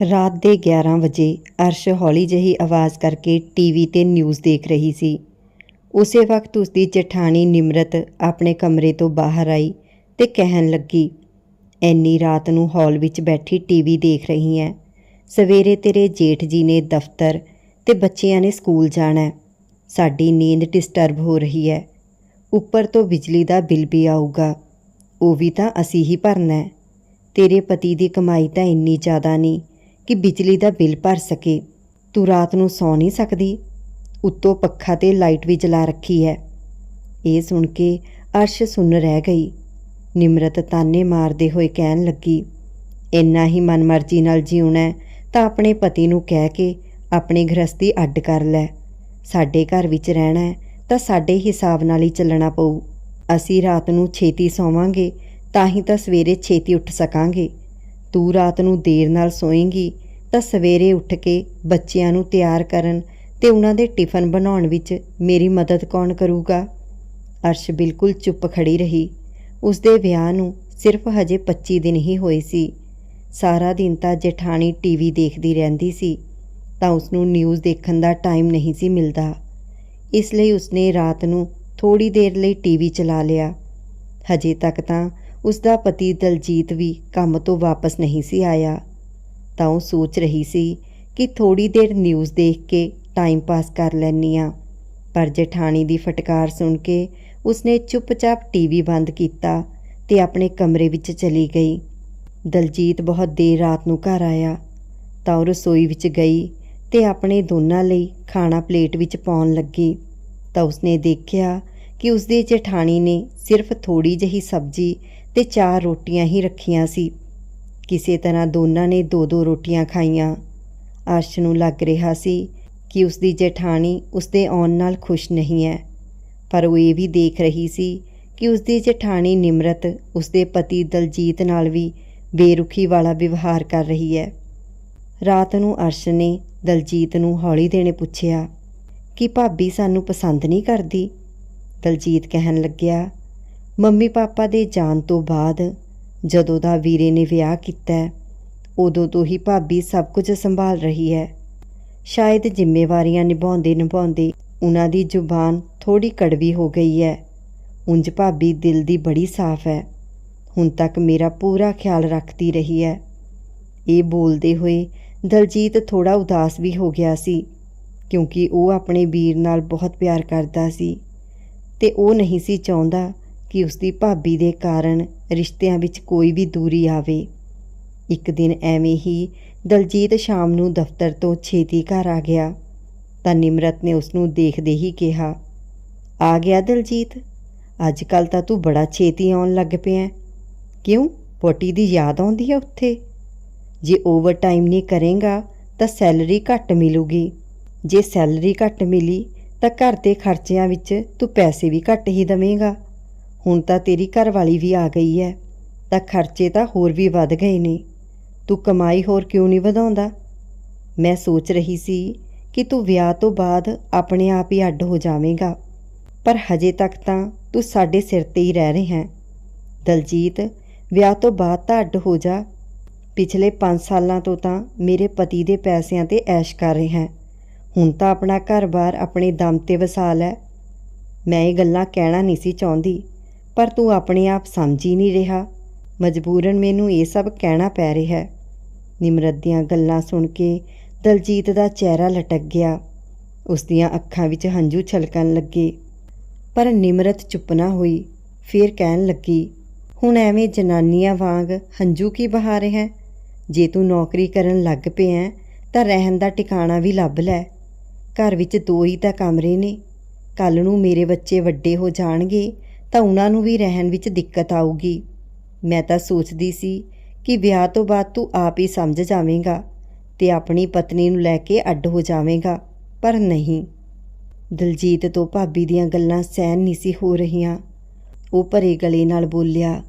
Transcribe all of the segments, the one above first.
ਰਾਤ ਦੇ 11 ਵਜੇ ਅਰਸ਼ ਹੌਲੀ ਜਿਹੀ ਆਵਾਜ਼ ਕਰਕੇ ਟੀਵੀ ਤੇ ਨਿਊਜ਼ ਦੇਖ ਰਹੀ ਸੀ। ਉਸੇ ਵਕਤ ਉਸਦੀ ਜਠਾਣੀ ਨਿਮਰਤ ਆਪਣੇ ਕਮਰੇ ਤੋਂ ਬਾਹਰ ਆਈ ਤੇ ਕਹਿਣ ਲੱਗੀ ਐਨੀ ਰਾਤ ਨੂੰ ਹਾਲ ਵਿੱਚ ਬੈਠੀ ਟੀਵੀ ਦੇਖ ਰਹੀ ਹੈ ਸਵੇਰੇ ਤੇਰੇ ਜੇਠ ਜੀ ਨੇ ਦਫ਼ਤਰ ਤੇ ਬੱਚਿਆਂ ਨੇ ਸਕੂਲ ਜਾਣਾ ਹੈ। ਸਾਡੀ ਨੀਂਦ ਡਿਸਟਰਬ ਹੋ ਰਹੀ ਹੈ ਉੱਪਰ ਤੋਂ ਬਿਜਲੀ ਦਾ ਬਿੱਲ ਵੀ ਆਊਗਾ। ਉਹ ਵੀ ਤਾਂ ਅਸੀਂ ਹੀ ਭਰਨਾ ਹੈ ਤੇਰੇ ਪਤੀ ਦੀ ਕਮਾਈ ਤਾਂ ਇੰਨੀ ਜ਼ਿਆਦਾ ਨਹੀਂ। ਕਿ ਬਿਜਲੀ ਦਾ ਬਿੱਲ ਭਰ ਸਕੇ। ਤੂੰ ਰਾਤ ਨੂੰ ਸੌ ਨਹੀਂ ਸਕਦੀ। ਉੱਤੋਂ ਪੱਖਾ ਤੇ ਲਾਈਟ ਵੀ ਜਲਾ ਰੱਖੀ ਹੈ। ਇਹ ਸੁਣ ਕੇ ਅਰਸ਼ ਸੁੰਨ ਰਹਿ ਗਈ। ਨਿਮਰਤ ਤਾਨੇ ਮਾਰਦੇ ਹੋਏ ਕਹਿਣ ਲੱਗੀ, ਇੰਨਾ ਹੀ ਮਨਮਰਜ਼ੀ ਨਾਲ ਜਿਉਣਾ ਤਾਂ ਆਪਣੇ ਪਤੀ ਨੂੰ ਕਹਿ ਕੇ ਆਪਣੀ ਗ੍ਰਸਤੀ ਅੱਡ ਕਰ ਲੈ। ਸਾਡੇ ਘਰ ਵਿੱਚ ਰਹਿਣਾ ਹੈ, ਤਾਂ ਸਾਡੇ ਹਿਸਾਬ ਨਾਲ ਹੀ ਚੱਲਣਾ ਪਊ। ਅਸੀਂ ਰਾਤ ਨੂੰ ਛੇਤੀ ਸੌਵਾਂਗੇ, ਤਾਂ ਹੀ ਤਾਂ ਸਵੇਰੇ ਛੇਤੀ ਉੱਠ ਸਕਾਂਗੇ। ਤੂੰ ਰਾਤ ਨੂੰ ਦੇਰ ਨਾਲ ਸੋਏਂਗੀ ਤਾਂ ਸਵੇਰੇ ਉੱਠ ਕੇ ਬੱਚਿਆਂ ਨੂੰ ਤਿਆਰ ਕਰਨ ਤੇ ਉਹਨਾਂ ਦੇ ਟਿਫਨ ਬਣਾਉਣ ਵਿੱਚ ਮੇਰੀ ਮਦਦ ਕੌਣ ਕਰੂਗਾ? ਅਰਸ਼ ਬਿਲਕੁਲ ਚੁੱਪ ਖੜੀ ਰਹੀ। ਉਸਦੇ ਵਿਆਹ ਨੂੰ ਸਿਰਫ ਹਜੇ 25 ਦਿਨ ਹੀ ਹੋਏ ਸੀ। ਸਾਰਾ ਦਿਨ ਤਾਂ ਜਠਾਣੀ ਟੀਵੀ ਦੇਖਦੀ ਰਹਿੰਦੀ ਸੀ, ਤਾਂ ਉਸ ਨੂੰ ਨਿਊਜ਼ ਦੇਖਣ ਦਾ ਟਾਈਮ ਨਹੀਂ ਸੀ ਮਿਲਦਾ। ਇਸ ਲਈ ਉਸਨੇ ਰਾਤ ਨੂੰ ਥੋੜੀ ਦੇਰ ਲਈ ਟੀਵੀ ਚਲਾ ਲਿਆ। ਹਜੇ ਤੱਕ ਤਾਂ ਉਸ ਦਾ ਪਤੀ ਦਲਜੀਤ ਵੀ ਕੰਮ ਤੋਂ ਵਾਪਸ ਨਹੀਂ ਸੀ ਆਇਆ। ਤਾਂ ਉਹ ਸੋਚ ਰਹੀ ਸੀ ਕਿ ਥੋੜੀ ਦੇਰ ਨਿਊਜ਼ ਦੇਖ ਕੇ ਟਾਈਮ ਪਾਸ ਕਰ ਲੈਨੀ ਆ ਪਰ ਜਠਾਣੀ ਦੀ ਫਟਕਾਰ ਸੁਣ ਕੇ ਉਸਨੇ ਚੁੱਪਚਾਪ ਟੀਵੀ ਬੰਦ ਕੀਤਾ ਤੇ ਆਪਣੇ ਕਮਰੇ ਵਿੱਚ ਚਲੀ ਗਈ। ਦਲਜੀਤ ਬਹੁਤ ਦੇਰ ਰਾਤ ਨੂੰ ਘਰ ਆਇਆ। ਤਾਂ ਉਹ ਰਸੋਈ ਵਿੱਚ ਗਈ ਤੇ ਆਪਣੇ ਦੋਨਾਂ ਲਈ ਖਾਣਾ ਪਲੇਟ ਵਿੱਚ ਪਾਉਣ ਲੱਗੀ। ਤਾਂ ਉਸਨੇ ਦੇਖਿਆ ਕਿ ਉਸਦੀ ਜਠਾਣੀ ਨੇ ਸਿਰਫ ਥੋੜੀ ਜਿਹੀ ਸਬਜ਼ੀ ਤੇ ਚਾਰ ਰੋਟੀਆਂ ਹੀ ਰੱਖੀਆਂ ਸੀ। ਕਿਸੇ ਤਰ੍ਹਾਂ ਦੋਨਾਂ ਨੇ ਦੋ ਦੋ ਰੋਟੀਆਂ ਖਾਈਆਂ। ਅਰਸ਼ ਨੂੰ ਲੱਗ ਰਿਹਾ ਸੀ ਕਿ ਉਸਦੀ ਜਠਾਣੀ ਉਸਦੇ ਆਉਣ ਨਾਲ ਖੁਸ਼ ਨਹੀਂ ਹੈ। ਪਰ ਉਹ ਇਹ ਵੀ ਦੇਖ ਰਹੀ ਸੀ ਕਿ ਉਸਦੀ ਜਠਾਣੀ ਨਿਮਰਤ ਉਸਦੇ ਪਤੀ ਦਲਜੀਤ ਨਾਲ ਵੀ ਬੇਰੁਖੀ ਵਾਲਾ ਵਿਵਹਾਰ ਕਰ ਰਹੀ ਹੈ। ਰਾਤ ਨੂੰ ਅਰਸ਼ ਨੇ ਦਲਜੀਤ ਨੂੰ ਹੌਲੀ ਦੇਣੇ ਪੁੱਛਿਆ, ਕਿ ਭਾਬੀ ਸਾਨੂੰ ਪਸੰਦ ਨਹੀਂ ਕਰਦੀ? ਦਲਜੀਤ ਕਹਿਣ ਲੱਗਿਆ ਮੰਮੀ ਪਾਪਾ ਦੇ ਜਾਣ ਤੋਂ ਬਾਅਦ ਜਦੋਂ ਦਾ ਵੀਰੇ ਨੇ ਵਿਆਹ ਕੀਤਾ ਉਦੋਂ ਤੋਂ ਹੀ ਭਾਬੀ ਸਭ ਕੁਝ ਸੰਭਾਲ ਰਹੀ ਹੈ। ਸ਼ਾਇਦ ਜ਼ਿੰਮੇਵਾਰੀਆਂ ਨਿਭਾਉਂਦੇ ਨਿਭਾਉਂਦੇ ਉਹਨਾਂ ਦੀ ਜ਼ੁਬਾਨ ਥੋੜੀ ਕੜਵੀ ਹੋ ਗਈ ਹੈ। ਉਂਝ ਭਾਬੀ ਦਿਲ ਦੀ ਬੜੀ ਸਾਫ਼ ਹੈ। ਹੁਣ ਤੱਕ ਮੇਰਾ ਪੂਰਾ ਖਿਆਲ ਰੱਖਦੀ ਰਹੀ ਹੈ। ਇਹ ਬੋਲਦੇ ਹੋਏ ਦਲਜੀਤ ਥੋੜਾ ਉਦਾਸ ਵੀ ਹੋ ਗਿਆ ਸੀ, ਕਿਉਂਕਿ ਉਹ ਆਪਣੇ ਵੀਰ ਨਾਲ ਬਹੁਤ ਪਿਆਰ ਕਰਦਾ ਸੀ ਤੇ ਉਹ ਨਹੀਂ ਸੀ ਚਾਹੁੰਦਾ ਕਿ ਉਸਦੀ ਭਾਬੀ ਦੇ ਕਾਰਨ ਰਿਸ਼ਤਿਆਂ ਵਿੱਚ ਕੋਈ ਵੀ ਦੂਰੀ ਆਵੇ। ਇੱਕ ਦਿਨ ਐਵੇਂ ਹੀ ਦਲਜੀਤ ਸ਼ਾਮ ਨੂੰ ਦਫ਼ਤਰ ਤੋਂ ਛੇਤੀ ਘਰ ਆ ਗਿਆ। ਤਾਂ ਨਿਮਰਤ ਨੇ ਉਸ ਨੂੰ ਦੇਖਦੇ ਹੀ ਕਿਹਾ, ਆ ਗਿਆ ਦਲਜੀਤ ਅੱਜ ਕੱਲ ਤਾਂ ਤੂੰ ਬੜਾ ਛੇਤੀ ਆਉਣ ਲੱਗ ਪਿਆ ਕਿਉਂ? ਪੋਟੀ ਦੀ ਯਾਦ ਆਉਂਦੀ ਹੈ ਉੱਥੇ। ਜੇ ਓਵਰ ਟਾਈਮ ਨਹੀਂ ਕਰੇਗਾ ਤਾਂ ਸੈਲਰੀ ਘੱਟ ਮਿਲੂਗੀ। ਜੇ ਸੈਲਰੀ ਘੱਟ ਮਿਲੀ ਤਾਂ ਘਰ ਦੇ ਖਰਚਿਆਂ ਵਿੱਚ ਤੂੰ ਪੈਸੇ ਵੀ ਘੱਟ ਹੀ ਦਵੇਂਗਾ। ਹੁਣ ਤਾਂ ਤੇਰੀ ਘਰਵਾਲੀ ਵੀ ਆ ਗਈ ਹੈ ਤਾਂ ਖਰਚੇ ਤਾਂ ਹੋਰ ਵੀ ਵੱਧ ਗਏ ਨੇ। ਤੂੰ ਕਮਾਈ ਹੋਰ ਕਿਉਂ ਨਹੀਂ ਵਧਾਉਂਦਾ? ਮੈਂ ਸੋਚ ਰਹੀ ਸੀ ਕਿ ਤੂੰ ਵਿਆਹ ਤੋਂ ਬਾਅਦ ਆਪਣੇ ਆਪ ਹੀ ਅੱਡ ਹੋ ਜਾਵੇਂਗਾ, ਪਰ ਹਜੇ ਤੱਕ ਤਾਂ ਤੂੰ ਸਾਡੇ ਸਿਰ ਤੇ ਹੀ ਰਹਿ ਰਿਹਾ ਹੈ ਦਲਜੀਤ, ਵਿਆਹ ਤੋਂ ਬਾਅਦ ਤਾਂ ਅੱਡ ਹੋ ਜਾ। ਪਿਛਲੇ 5 ਸਾਲਾਂ ਤੋਂ ਤਾਂ ਮੇਰੇ ਪਤੀ ਦੇ ਪੈਸਿਆਂ ਤੇ ਐਸ਼ ਕਰ ਰਿਹਾ ਹੈ ਹੁਣ ਤਾਂ ਆਪਣਾ ਘਰ-ਬਾਰ ਆਪਣੇ ਦਮ ਤੇ ਵਸਾ ਲੈ। ਮੈਂ ਇਹ ਗੱਲਾਂ ਕਹਿਣਾ ਨਹੀਂ ਸੀ ਚਾਹੁੰਦੀ ਪਰ ਤੂੰ ਆਪਣੇ ਆਪ ਸਮਝ ਹੀ ਨਹੀਂ ਰਿਹਾ। ਮਜਬੂਰਨ ਮੈਨੂੰ ਇਹ ਸਭ ਕਹਿਣਾ ਪੈ ਰਿਹਾ ਹੈ। ਨਿਮਰਤ ਦੀਆਂ ਗੱਲਾਂ ਸੁਣ ਕੇ ਦਲਜੀਤ ਦਾ ਚਿਹਰਾ ਲਟਕ ਗਿਆ। ਉਸ ਦੀਆਂ ਅੱਖਾਂ ਵਿੱਚ ਹੰਝੂ ਛਲਕਣ ਲੱਗੇ। ਪਰ ਨਿਮਰਤ ਚੁੱਪ ਨਾ ਹੋਈ, ਫੇਰ ਕਹਿਣ ਲੱਗੀ, ਹੁਣ ਐਵੇਂ ਜਨਾਨੀਆਂ ਵਾਂਗ ਹੰਝੂ ਕੀ ਬਹਾ ਰਿਹਾ? ਜੇ ਤੂੰ ਨੌਕਰੀ ਕਰਨ ਲੱਗ ਪਿਆ ਤਾਂ ਰਹਿਣ ਦਾ ਟਿਕਾਣਾ ਵੀ ਲੱਭ ਲੈ। ਘਰ ਵਿੱਚ ਦੋ ਹੀ ਤਾਂ ਕਮਰੇ ਨੇ। ਕੱਲ ਨੂੰ ਮੇਰੇ ਬੱਚੇ ਵੱਡੇ ਹੋ ਜਾਣਗੇ ਤਾਂ ਉਹਨਾਂ ਨੂੰ ਵੀ ਰਹਿਣ ਵਿੱਚ ਦਿੱਕਤ ਆਊਗੀ। ਮੈਂ ਤਾਂ ਸੋਚਦੀ ਸੀ ਕਿ ਵਿਆਹ ਤੋਂ ਬਾਅਦ ਤੂੰ ਆਪ ਹੀ ਸਮਝ ਜਾਵੇਂਗਾ ਤੇ ਆਪਣੀ ਪਤਨੀ ਨੂੰ ਲੈ ਕੇ ਅੱਡ ਹੋ ਜਾਵੇਂਗਾ, ਪਰ ਨਹੀਂ। ਦਲਜੀਤ ਤੋਂ ਭਾਬੀ ਦੀਆਂ ਗੱਲਾਂ ਸਹਿਨ ਨਹੀਂ ਸੀ ਹੋ ਰਹੀਆਂ। ਉਹ ਭਰੇ ਗਲੇ ਨਾਲ ਬੋਲਿਆ,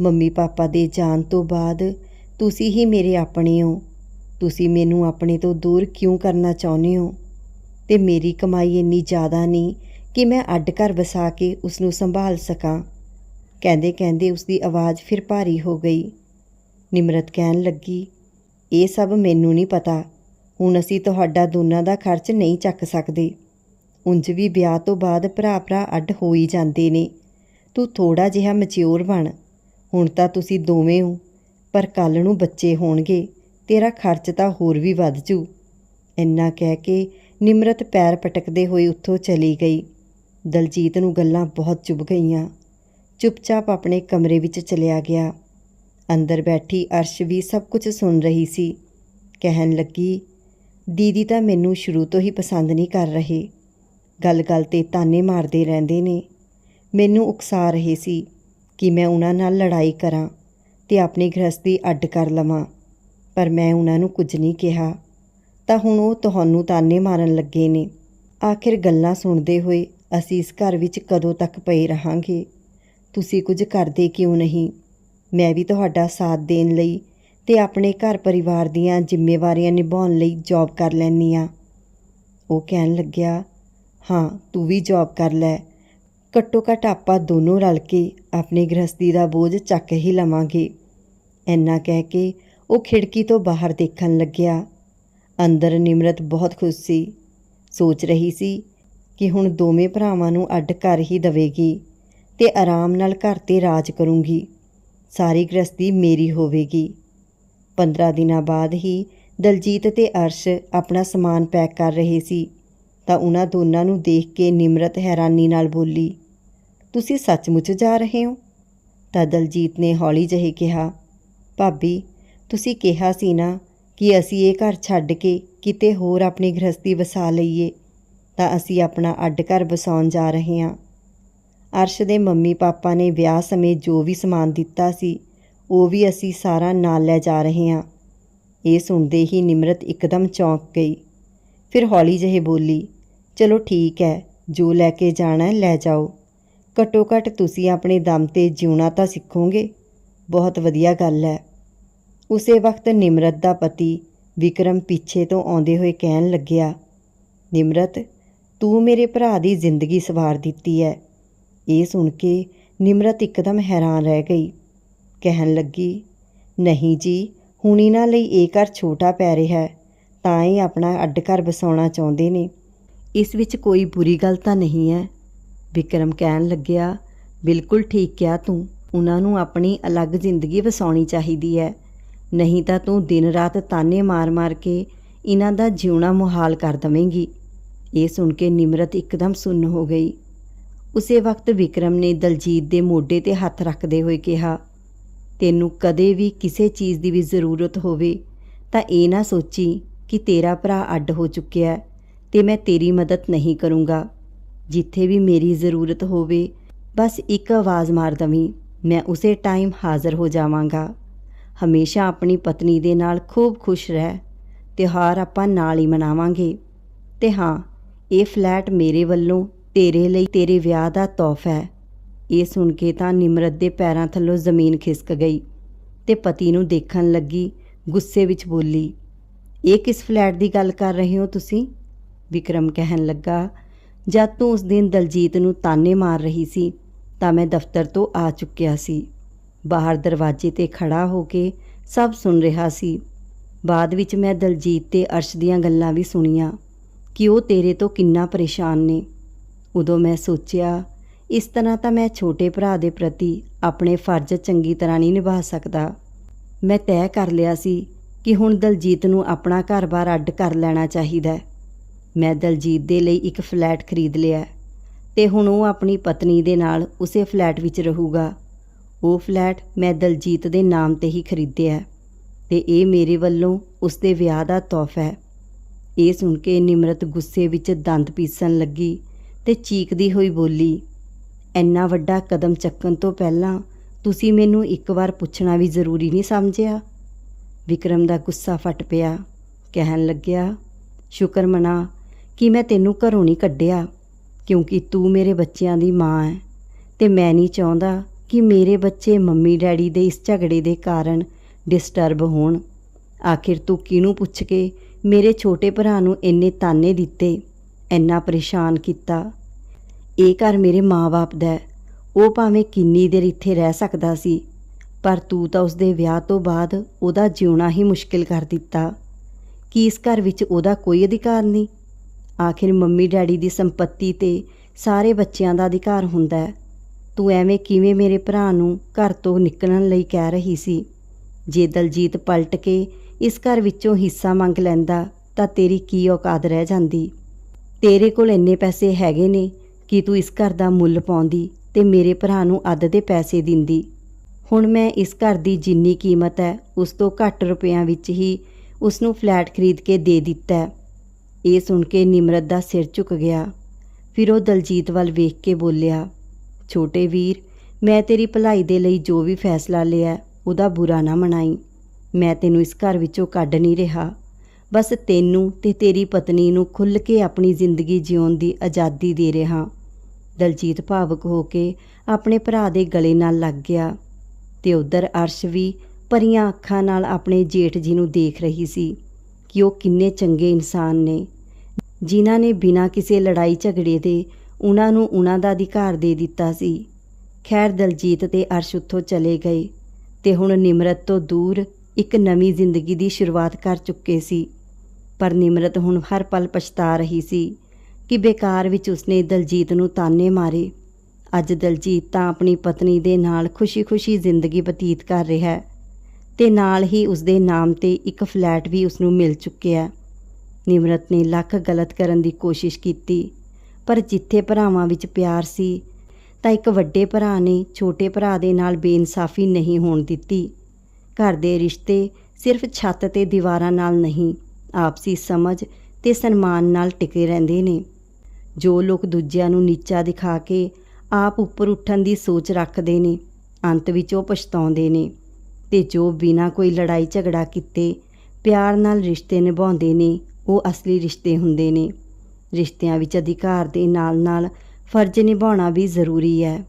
ਮੰਮੀ ਪਾਪਾ ਦੇ ਜਾਣ ਤੋਂ ਬਾਅਦ ਤੁਸੀਂ ਹੀ ਮੇਰੇ ਆਪਣੇ ਹੋ। ਤੁਸੀਂ ਮੈਨੂੰ ਆਪਣੇ ਤੋਂ ਦੂਰ ਕਿਉਂ ਕਰਨਾ ਚਾਹੁੰਦੇ ਹੋ? ਤੇ ਮੇਰੀ ਕਮਾਈ ਇੰਨੀ ਜ਼ਿਆਦਾ ਨਹੀਂ ਕਿ ਮੈਂ ਅੱਡ ਘਰ ਵਸਾ ਕੇ ਉਸ ਨੂੰ ਸੰਭਾਲ ਸਕਾਂ। ਕਹਿੰਦੇ ਕਹਿੰਦੇ ਉਸ ਦੀ ਆਵਾਜ਼ ਫਿਰ ਭਾਰੀ ਹੋ ਗਈ। ਨਿਮਰਤ ਕਹਿਣ ਲੱਗੀ, ਇਹ ਸਭ ਮੈਨੂੰ ਨਹੀਂ ਪਤਾ। ਹੁਣ ਅਸੀਂ ਤੁਹਾਡਾ ਦੋਨਾਂ ਦਾ ਖਰਚ ਨਹੀਂ ਚੱਕ ਸਕਦੇ। ਉਂਝ ਵੀ ਵਿਆਹ ਤੋਂ ਬਾਅਦ ਭਰਾ-ਭਰਾ ਅੱਡ ਹੋ ਹੀ ਜਾਂਦੇ ਨੇ। ਤੂੰ ਥੋੜਾ ਜਿਹਾ ਮੈਚਿਓਰ ਬਣ। ਹੁਣ ਤਾਂ ਤੁਸੀਂ ਦੋਵੇਂ ਹੋ, ਪਰ ਕੱਲ ਨੂੰ ਬੱਚੇ ਹੋਣਗੇ, ਤੇਰਾ ਖਰਚ ਤਾਂ ਹੋਰ ਵੀ ਵੱਧ ਜੂ। ਇੰਨਾ ਕਹਿ ਕੇ ਨਿਮਰਤ ਪੈਰ ਪਟਕਦੇ ਹੋਏ ਉੱਥੋਂ ਚਲੀ ਗਈ। ਦਲਜੀਤ ਨੂੰ ਗੱਲਾਂ ਬਹੁਤ ਚੁੱਭ ਗਈਆਂ। ਚੁੱਪਚਾਪ ਆਪਣੇ ਕਮਰੇ ਵਿੱਚ ਚਲਿਆ ਗਿਆ। ਅੰਦਰ ਬੈਠੀ ਅਰਸ਼ ਵੀ ਸਭ ਕੁਝ ਸੁਣ ਰਹੀ ਸੀ। ਕਹਿਣ ਲੱਗੀ, ਦੀਦੀ ਤਾਂ ਮੈਨੂੰ ਸ਼ੁਰੂ ਤੋਂ ਹੀ ਪਸੰਦ ਨਹੀਂ ਕਰ ਰਹੇ। ਗੱਲ-ਗੱਲ ਤੇ ਤਾਨੇ ਮਾਰਦੇ ਰਹਿੰਦੇ ਨੇ। ਮੈਨੂੰ ਉਕਸਾ ਰਹੇ ਸੀ ਕਿ ਮੈਂ ਉਹਨਾਂ ਨਾਲ ਲੜਾਈ ਕਰਾਂ ਤੇ ਆਪਣੀ ਗ੍ਰਸਤੀ ਅੱਡ ਕਰ ਲਵਾਂ, ਪਰ ਮੈਂ ਉਹਨਾਂ ਨੂੰ ਕੁਝ ਨਹੀਂ ਕਿਹਾ। ਤਾਂ ਹੁਣ ਉਹ ਤੁਹਾਨੂੰ ਤਾਨੇ ਮਾਰਨ ਲੱਗੇ ਨੇ। ਆਖਿਰ ਗੱਲਾਂ ਸੁਣਦੇ ਹੋਏ ਅਸੀਂ ਇਸ ਘਰ ਵਿੱਚ ਕਦੋਂ ਤੱਕ ਪਏ ਰਹਾਂਗੇ? ਤੁਸੀਂ ਕੁਝ ਕਰਦੇ ਕਿਉਂ ਨਹੀਂ? ਮੈਂ ਵੀ ਤੁਹਾਡਾ ਸਾਥ ਦੇਣ ਲਈ ਤੇ ਆਪਣੇ ਘਰ ਪਰਿਵਾਰ ਦੀਆਂ ਜ਼ਿੰਮੇਵਾਰੀਆਂ ਨਿਭਾਉਣ ਲਈ ਜੌਬ ਕਰ ਲੈਂਦੀ ਆ ਉਹ ਕਹਿਣ ਲੱਗਿਆ, ਹਾਂ, ਤੂੰ ਵੀ ਜੌਬ ਕਰ ਲੈ। ਘੱਟੋ ਘੱਟ ਆਪਾਂ ਦੋਨੋਂ ਰਲ ਕੇ ਆਪਣੀ ਗ੍ਰਸਤੀ ਦਾ ਬੋਝ ਚੱਕ ਹੀ ਲਵਾਂਗੇ। ਇੰਨਾ ਕਹਿ ਕੇ ਉਹ ਖਿੜਕੀ ਤੋਂ ਬਾਹਰ ਦੇਖਣ ਲੱਗਿਆ। ਅੰਦਰ ਨਿਮਰਤ ਬਹੁਤ ਖੁਸ਼ ਸੀ। ਸੋਚ ਰਹੀ ਸੀ ਕਿ ਹੁਣ ਦੋਵੇਂ ਭਰਾਵਾਂ ਨੂੰ ਅੱਡ ਕਰ ਹੀ ਦਵੇਗੀ ਤੇ ਆਰਾਮ ਨਾਲ ਘਰ ਤੇ ਰਾਜ ਕਰੂੰਗੀ। ਸਾਰੀ ਗ੍ਰਸਤੀ ਮੇਰੀ ਹੋਵੇਗੀ। 15 ਦਿਨਾਂ ਬਾਅਦ ਹੀ ਦਲਜੀਤ ਤੇ ਅਰਸ਼ ਆਪਣਾ ਸਮਾਨ ਪੈਕ ਕਰ ਰਹੇ ਸੀ, ਤਾਂ ਉਹਨਾਂ ਦੋਨਾਂ ਨੂੰ ਦੇਖ ਕੇ ਨਿਮਰਤ ਹੈਰਾਨੀ ਨਾਲ ਬੋਲੀ, ਤੁਸੀਂ ਸੱਚਮੁੱਚ ਜਾ ਰਹੇ ਹੋ? ਤਾਂ ਦਲਜੀਤ ਨੇ ਹੌਲੀ ਜਿਹੇ ਕਿਹਾ, ਭਾਬੀ, ਤੁਸੀਂ ਕਿਹਾ ਸੀ ਨਾ ਕਿ ਅਸੀਂ ਇਹ ਘਰ ਛੱਡ ਕੇ ਕਿਤੇ ਹੋਰ ਆਪਣੀ ਗ੍ਰਸਤੀ ਵਸਾ ਲਈਏ। ਤਾਂ ਅਸੀਂ ਆਪਣਾ ਅੱਡ ਘਰ ਵਸਾਉਣ ਜਾ ਰਹੇ ਹਾਂ। ਅਰਸ਼ ਦੇ ਮੰਮੀ ਪਾਪਾ ਨੇ ਵਿਆਹ ਸਮੇਂ ਜੋ ਵੀ ਸਮਾਨ ਦਿੱਤਾ ਸੀ, ਉਹ ਵੀ ਅਸੀਂ ਸਾਰਾ ਨਾਲ ਲੈ ਜਾ ਰਹੇ ਹਾਂ। ਇਹ ਸੁਣਦੇ ਹੀ ਨਿਮਰਤ ਇੱਕਦਮ ਚੌਂਕ ਗਈ। ਫਿਰ ਹੌਲੀ ਜਿਹੇ ਬੋਲੀ, ਚਲੋ ਠੀਕ ਹੈ, ਜੋ ਲੈ ਕੇ ਜਾਣਾ ਲੈ ਜਾਓ। ਘੱਟੋ ਘੱਟ ਤੁਸੀਂ ਆਪਣੇ ਦਮ ਤੇ ਜਿਉਣਾ ਤਾਂ ਸਿੱਖੋਗੇ। ਬਹੁਤ ਵਧੀਆ ਗੱਲ ਹੈ। ਉਸੇ ਵਕਤ ਨਿਮਰਤ ਦਾ ਪਤੀ ਵਿਕਰਮ ਪਿੱਛੇ ਤੋਂ ਆਉਂਦੇ ਹੋਏ ਕਹਿਣ ਲੱਗਿਆ, ਨਿਮਰਤ ਤੂੰ ਮੇਰੇ ਭਰਾ ਦੀ ਜ਼ਿੰਦਗੀ ਸਵਾਰ ਦਿੱਤੀ ਹੈ ਇਹ ਸੁਣ ਕੇ ਨਿਮਰਤ ਇੱਕਦਮ ਹੈਰਾਨ ਰਹਿ ਗਈ। ਕਹਿਣ ਲੱਗੀ, ਨਹੀਂ ਜੀ, ਹੁਣ ਇਹਨਾਂ ਲਈ ਇਹ ਘਰ ਛੋਟਾ ਪੈ ਰਿਹਾ ਹੈ, ਤਾਂ ਇਹ ਆਪਣਾ ਅੱਡ ਘਰ ਵਸਾਉਣਾ ਚਾਹੁੰਦੇ ਨੇ। ਇਸ ਵਿੱਚ ਕੋਈ ਬੁਰੀ ਗੱਲ ਤਾਂ ਨਹੀਂ ਹੈ ਵਿਕਰਮ ਕਹਿਣ ਲੱਗਿਆ, ਬਿਲਕੁਲ ਠੀਕ ਕਿਹਾ ਤੂੰ, ਉਹਨਾਂ ਨੂੰ ਆਪਣੀ ਅਲੱਗ ਜ਼ਿੰਦਗੀ ਵਸਾਉਣੀ ਚਾਹੀਦੀ ਹੈ ਨਹੀਂ ਤਾਂ ਤੂੰ ਦਿਨ ਰਾਤ ਤਾਨੇ ਮਾਰ-ਮਾਰ ਕੇ ਇਹਨਾਂ ਦਾ ਜਿਉਣਾ ਮੁਹਾਲ ਕਰ ਦਵੇਂਗੀ। ਇਹ ਸੁਣ ਕੇ ਨਿਮਰਤ ਇੱਕਦਮ ਸੁੰਨ ਹੋ ਗਈ। ਉਸੇ ਵਕਤ ਵਿਕਰਮ ਨੇ ਦਲਜੀਤ ਦੇ ਮੋਢੇ ਤੇ ਹੱਥ ਰੱਖਦੇ ਹੋਏ ਕਿਹਾ, ਤੈਨੂੰ ਕਦੇ ਵੀ ਕਿਸੇ ਚੀਜ਼ ਦੀ ਵੀ ਜ਼ਰੂਰਤ ਹੋਵੇ, ਤਾਂ ਇਹ ਨਾ ਸੋਚੀ ਕਿ ਤੇਰਾ ਭਰਾ ਅੱਡ ਹੋ ਚੁੱਕਿਆ ਹੈ ਤੇ ਮੈਂ ਤੇਰੀ ਮਦਦ ਨਹੀਂ ਕਰੂੰਗਾ। ਜਿੱਥੇ ਵੀ ਮੇਰੀ ਜ਼ਰੂਰਤ ਹੋਵੇ, ਬਸ ਇੱਕ ਆਵਾਜ਼ ਮਾਰ ਦਵੀਂ, ਮੈਂ ਉਸੇ ਟਾਈਮ ਹਾਜ਼ਰ ਹੋ ਜਾਵਾਂਗਾ। ਹਮੇਸ਼ਾ ਆਪਣੀ ਪਤਨੀ ਦੇ ਨਾਲ ਖੂਬ ਖੁਸ਼ ਰਹਿ, ਤਿਉਹਾਰ ਆਪਾਂ ਨਾਲ ਹੀ ਮਨਾਵਾਂਗੇ। ਤੇ ਹਾਂ ਇਹ ਫਲੈਟ ਮੇਰੇ ਵੱਲੋਂ ਤੇਰੇ ਲਈ ਤੇਰੇ ਵਿਆਹ ਦਾ ਤੋਹਫਾ ਹੈ। ਇਹ ਸੁਣ ਕੇ ਤਾਂ ਨਿਮਰਤ ਦੇ ਪੈਰਾਂ ਥੱਲੋਂ ਜ਼ਮੀਨ ਖਿਸਕ ਗਈ ਤੇ ਪਤੀ ਨੂੰ ਦੇਖਣ ਲੱਗੀ, ਗੁੱਸੇ ਵਿੱਚ ਬੋਲੀ, ਇਹ ਕਿਸ ਫਲੈਟ ਦੀ ਗੱਲ ਕਰ ਰਹੇ ਹੋ ਤੁਸੀਂ? ਵਿਕਰਮ ਕਹਿਣ ਲੱਗਾ, ਜਦ ਤੂੰ ਉਸ ਦਿਨ ਦਲਜੀਤ ਨੂੰ ਤਾਨੇ ਮਾਰ ਰਹੀ ਸੀ, ਤਾਂ ਮੈਂ ਦਫ਼ਤਰ ਤੋਂ ਆ ਚੁੱਕਿਆ ਸੀ। ਬਾਹਰ ਦਰਵਾਜ਼ੇ ਤੇ ਖੜਾ ਹੋ ਕੇ ਸਭ ਸੁਣ ਰਿਹਾ ਸੀ। ਬਾਅਦ ਵਿੱਚ ਮੈਂ ਦਲਜੀਤ ਤੇ ਅਰਸ਼ ਦੀਆਂ ਗੱਲਾਂ ਵੀ ਸੁਣੀਆਂ। ਕਿ ਉਹ ਤੇਰੇ ਤੋਂ ਕਿੰਨਾ ਪਰੇਸ਼ਾਨ ਨੇ। ਉਦੋਂ ਮੈਂ ਸੋਚਿਆ, ਇਸ ਤਰ੍ਹਾਂ ਤਾਂ ਮੈਂ ਛੋਟੇ ਭਰਾ ਦੇ ਪ੍ਰਤੀ ਆਪਣੇ ਫਰਜ਼ ਚੰਗੀ ਤਰ੍ਹਾਂ ਨਹੀਂ ਨਿਭਾ ਸਕਦਾ। ਮੈਂ ਤੈਅ ਕਰ ਲਿਆ ਸੀ ਕਿ ਹੁਣ ਦਲਜੀਤ ਨੂੰ ਆਪਣਾ ਘਰ-ਬਾਰ ਅੱਡ ਕਰ ਲੈਣਾ ਚਾਹੀਦਾ ਮੈਂ ਦਲਜੀਤ ਦੇ ਲਈ ਇੱਕ ਫਲੈਟ ਖਰੀਦ ਲਿਆ ਹੈ ਤੇ ਹੁਣ ਉਹ ਆਪਣੀ ਪਤਨੀ ਦੇ ਨਾਲ ਉਸੇ ਫਲੈਟ ਵਿੱਚ ਰਹੂਗਾ। ਉਹ ਫਲੈਟ ਮੈਂ ਦਲਜੀਤ ਦੇ ਨਾਮ ਤੇ ਹੀ ਖਰੀਦਿਆ ਹੈ ਤੇ ਇਹ ਮੇਰੇ ਵੱਲੋਂ ਉਸ ਦੇ ਵਿਆਹ ਦਾ ਤੋਹਫਾ ਹੈ। ਇਹ ਸੁਣ ਕੇ ਨਿਮਰਤ ਗੁੱਸੇ ਵਿੱਚ ਦੰਦ ਪੀਸਣ ਲੱਗੀ ਤੇ ਚੀਕਦੀ ਹੋਈ ਬੋਲੀ, ਇੰਨਾ ਵੱਡਾ ਕਦਮ ਚੱਕਣ ਤੋਂ ਪਹਿਲਾਂ ਤੁਸੀਂ ਮੈਨੂੰ ਇੱਕ ਵਾਰ ਪੁੱਛਣਾ ਵੀ ਜ਼ਰੂਰੀ ਨਹੀਂ ਸਮਝਿਆ? ਵਿਕਰਮ ਦਾ ਗੁੱਸਾ ਫਟ ਪਿਆ, ਕਹਿਣ ਲੱਗਿਆ, ਸ਼ੁਕਰ ਮਨਾ ਕਿ ਮੈਂ ਤੈਨੂੰ ਘਰੋਂ ਨਹੀਂ ਕੱਢਿਆ, ਕਿਉਂਕਿ ਤੂੰ ਮੇਰੇ ਬੱਚਿਆਂ ਦੀ ਮਾਂ ਹੈ ਤੇ ਮੈਂ ਨਹੀਂ ਚਾਹੁੰਦਾ ਕਿ ਮੇਰੇ ਬੱਚੇ ਮੰਮੀ ਡੈਡੀ ਦੇ ਇਸ ਝਗੜੇ ਦੇ ਕਾਰਨ ਡਿਸਟਰਬ ਹੋਣ। ਆਖਿਰ ਤੂੰ ਕਿਹਨੂੰ ਪੁੱਛ ਕੇ ਮੇਰੇ ਛੋਟੇ ਭਰਾ ਨੂੰ ਇੰਨੇ ਤਾਨੇ ਦਿੱਤੇ, ਇੰਨਾ ਪਰੇਸ਼ਾਨ ਕੀਤਾ। ਇਹ ਘਰ ਮੇਰੇ ਮਾਂ-ਬਾਪ ਦਾ ਉਹ ਭਾਵੇਂ ਕਿੰਨੀ ਦੇਰ ਇੱਥੇ ਰਹਿ ਸਕਦਾ ਸੀ, ਪਰ ਤੂੰ ਤਾਂ ਉਸਦੇ ਵਿਆਹ ਤੋਂ ਬਾਅਦ ਉਹਦਾ ਜਿਉਣਾ ਹੀ ਮੁਸ਼ਕਿਲ ਕਰ ਦਿੱਤਾ। ਕਿ ਇਸ ਘਰ ਵਿੱਚ ਉਹਦਾ ਕੋਈ ਅਧਿਕਾਰ ਨਹੀਂ? ਆਖਿਰ ਮੰਮੀ ਡੈਡੀ ਦੀ ਸੰਪਤੀ ਤੇ ਸਾਰੇ ਬੱਚਿਆਂ ਦਾ ਅਧਿਕਾਰ ਹੁੰਦਾ ਹੈ। ਤੂੰ ਐਵੇਂ ਕਿਵੇਂ ਮੇਰੇ ਭਰਾ ਨੂੰ ਘਰ ਤੋਂ ਨਿਕਲਣ ਲਈ ਕਹਿ ਰਹੀ ਸੀ? ਜੇ ਦਲਜੀਤ ਪਲਟ ਕੇ ਇਸ ਘਰ ਵਿੱਚੋਂ ਹਿੱਸਾ ਮੰਗ ਲੈਂਦਾ ਤਾਂ ਤੇਰੀ ਕੀ ਔਕਾਤ ਰਹਿ ਜਾਂਦੀ? ਤੇਰੇ ਕੋਲ ਇੰਨੇ ਪੈਸੇ ਹੈਗੇ ਨੇ ਕਿ ਤੂੰ ਇਸ ਘਰ ਦਾ ਮੁੱਲ ਪਾਉਂਦੀ ਤੇ ਮੇਰੇ ਭਰਾ ਨੂੰ ਅੱਧ ਦੇ ਪੈਸੇ ਦਿੰਦੀ। ਹੁਣ ਮੈਂ ਇਸ ਘਰ ਦੀ ਜਿੰਨੀ ਕੀਮਤ ਹੈ, ਉਸ ਤੋਂ ਘੱਟ ਰੁਪਇਆਂ ਵਿੱਚ ਹੀ ਉਸ ਨੂੰ ਫਲੈਟ ਖਰੀਦ ਕੇ ਦੇ ਦਿੱਤਾ। ਇਹ ਸੁਣ ਕੇ ਨਿਮਰਤ ਦਾ ਸਿਰ ਝੁਕ ਗਿਆ। ਫਿਰ ਉਹ ਦਲਜੀਤ ਵੱਲ ਵੇਖ ਕੇ ਬੋਲਿਆ, ਛੋਟੇ ਵੀਰ, ਮੈਂ ਤੇਰੀ ਭਲਾਈ ਦੇ ਲਈ ਜੋ ਵੀ ਫੈਸਲਾ ਲਿਆ, ਉਹਦਾ ਬੁਰਾ ਨਾ ਮਨਾਈ। ਮੈਂ ਤੈਨੂੰ ਇਸ ਘਰ ਵਿੱਚੋਂ ਕੱਢ ਨਹੀਂ ਰਿਹਾ। ਬਸ ਤੈਨੂੰ ਤੇ ਤੇਰੀ ਪਤਨੀ ਨੂੰ ਖੁੱਲ੍ਹ ਕੇ ਆਪਣੀ ਜ਼ਿੰਦਗੀ ਜਿਉਣ ਦੀ ਆਜ਼ਾਦੀ ਦੇ ਰਿਹਾ। ਦਲਜੀਤ ਭਾਵੁਕ ਹੋ ਕੇ ਆਪਣੇ ਭਰਾ ਦੇ ਗਲੇ ਨਾਲ ਲੱਗ ਗਿਆ ਤੇ ਉਧਰ ਅਰਸ਼ ਵੀ ਭਰੀਆਂ ਅੱਖਾਂ ਨਾਲ ਆਪਣੇ ਜੇਠ ਜੀ ਨੂੰ ਦੇਖ ਰਹੀ ਸੀ ਕਿ ਉਹ ਕਿੰਨੇ ਚੰਗੇ ਇਨਸਾਨ ਨੇ। ਜਿਨ੍ਹਾਂ ਨੇ ਬਿਨਾਂ ਕਿਸੇ ਲੜਾਈ ਝਗੜੇ ਦੇ ਉਹਨਾਂ ਨੂੰ ਉਹਨਾਂ ਦਾ ਅਧਿਕਾਰ ਦੇ ਦਿੱਤਾ ਸੀ। ਖੈਰ ਦਲਜੀਤ ਤੇ ਅਰਸ਼ ਉੱਥੋਂ ਚਲੇ ਗਏ ਤੇ ਹੁਣ ਨਿਮਰਤ ਤੋਂ ਦੂਰ ਇੱਕ ਨਵੀਂ ਜ਼ਿੰਦਗੀ ਦੀ ਸ਼ੁਰੂਆਤ ਕਰ ਚੁੱਕੇ ਸੀ। ਪਰ ਨਿਮਰਤ ਹੁਣ ਹਰ ਪਲ ਪਛਤਾ ਰਹੀ ਸੀ ਕਿ ਬੇਕਾਰ ਵਿੱਚ ਉਸਨੇ ਦਲਜੀਤ ਨੂੰ ਤਾਨੇ ਮਾਰੇ। ਅੱਜ ਦਲਜੀਤ ਤਾਂ ਆਪਣੀ ਪਤਨੀ ਦੇ ਨਾਲ ਖੁਸ਼ੀ-ਖੁਸ਼ੀ ਜ਼ਿੰਦਗੀ ਬਤੀਤ ਕਰ ਰਿਹਾ ਹੈ ਤੇ ਨਾਲ ਹੀ ਉਸਦੇ ਨਾਮ ਤੇ ਇੱਕ ਫਲੈਟ ਵੀ ਉਸਨੂੰ ਮਿਲ ਚੁੱਕਿਆ ਨਿਮਰਤ ਨੇ ਲੱਖ ਗਲਤ ਕਰਨ ਦੀ ਕੋਸ਼ਿਸ਼ ਕੀਤੀ, ਪਰ ਜਿੱਥੇ ਭਰਾਵਾਂ ਵਿੱਚ ਪਿਆਰ ਸੀ, ਤਾਂ ਇੱਕ ਵੱਡੇ ਭਰਾ ਨੇ ਛੋਟੇ ਭਰਾ ਦੇ ਨਾਲ ਬੇਇਨਸਾਫੀ ਨਹੀਂ ਹੋਣ ਦਿੱਤੀ। ਘਰ ਦੇ ਰਿਸ਼ਤੇ ਸਿਰਫ ਛੱਤ ਤੇ ਦੀਵਾਰਾਂ ਨਾਲ ਨਹੀਂ, ਆਪਸੀ ਸਮਝ ਤੇ ਸਨਮਾਨ ਨਾਲ ਟਿਕੇ ਰਹਿੰਦੇ ਨੇ। ਜੋ ਲੋਕ ਦੂਜਿਆਂ ਨੂੰ ਨੀਚਾ ਦਿਖਾ ਕੇ ਆਪ ਉੱਪਰ ਉੱਠਣ ਦੀ ਸੋਚ ਰੱਖਦੇ ਨੇ, ਅੰਤ ਵਿੱਚ ਉਹ ਪਛਤਾਉਂਦੇ ਨੇ ਤੇ ਜੋ ਬਿਨਾਂ ਕੋਈ ਲੜਾਈ ਝਗੜਾ ਕੀਤੇ ਪਿਆਰ ਨਾਲ ਰਿਸ਼ਤੇ ਨਿਭਾਉਂਦੇ ਨੇ, ਉਹ ਅਸਲੀ ਰਿਸ਼ਤੇ ਹੁੰਦੇ ਨੇ। ਰਿਸ਼ਤਿਆਂ ਵਿੱਚ ਅਧਿਕਾਰ ਦੇ ਨਾਲ-ਨਾਲ ਫਰਜ਼ ਨਿਭਾਉਣਾ ਵੀ ਜ਼ਰੂਰੀ ਹੈ।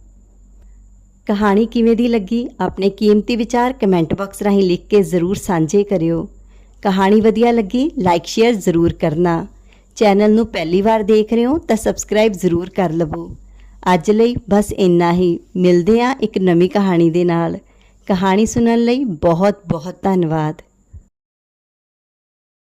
ਕਹਾਣੀ ਕਿਵੇਂ ਦੀ ਲੱਗੀ? ਆਪਣੇ ਕੀਮਤੀ ਵਿਚਾਰ ਕਮੈਂਟ ਬਾਕਸ ਰਾਹੀਂ ਲਿਖ ਕੇ ਜ਼ਰੂਰ ਸਾਂਝੇ ਕਰਿਓ। ਕਹਾਣੀ ਵਧੀਆ ਲੱਗੀ ਲਾਈਕ ਸ਼ੇਅਰ ਜ਼ਰੂਰ ਕਰਨਾ। ਚੈਨਲ ਨੂੰ ਪਹਿਲੀ ਵਾਰ ਦੇਖ ਰਹੇ ਹੋ ਤਾਂ ਸਬਸਕ੍ਰਾਈਬ ਜ਼ਰੂਰ ਕਰ ਲਵੋ। ਅੱਜ ਲਈ ਬਸ ਇੰਨਾ ਹੀ। ਮਿਲਦੇ ਹਾਂ ਇੱਕ ਨਵੀਂ ਕਹਾਣੀ ਦੇ ਨਾਲ। ਕਹਾਣੀ ਸੁਣਨ ਲਈ ਬਹੁਤ ਬਹੁਤ ਧੰਨਵਾਦ।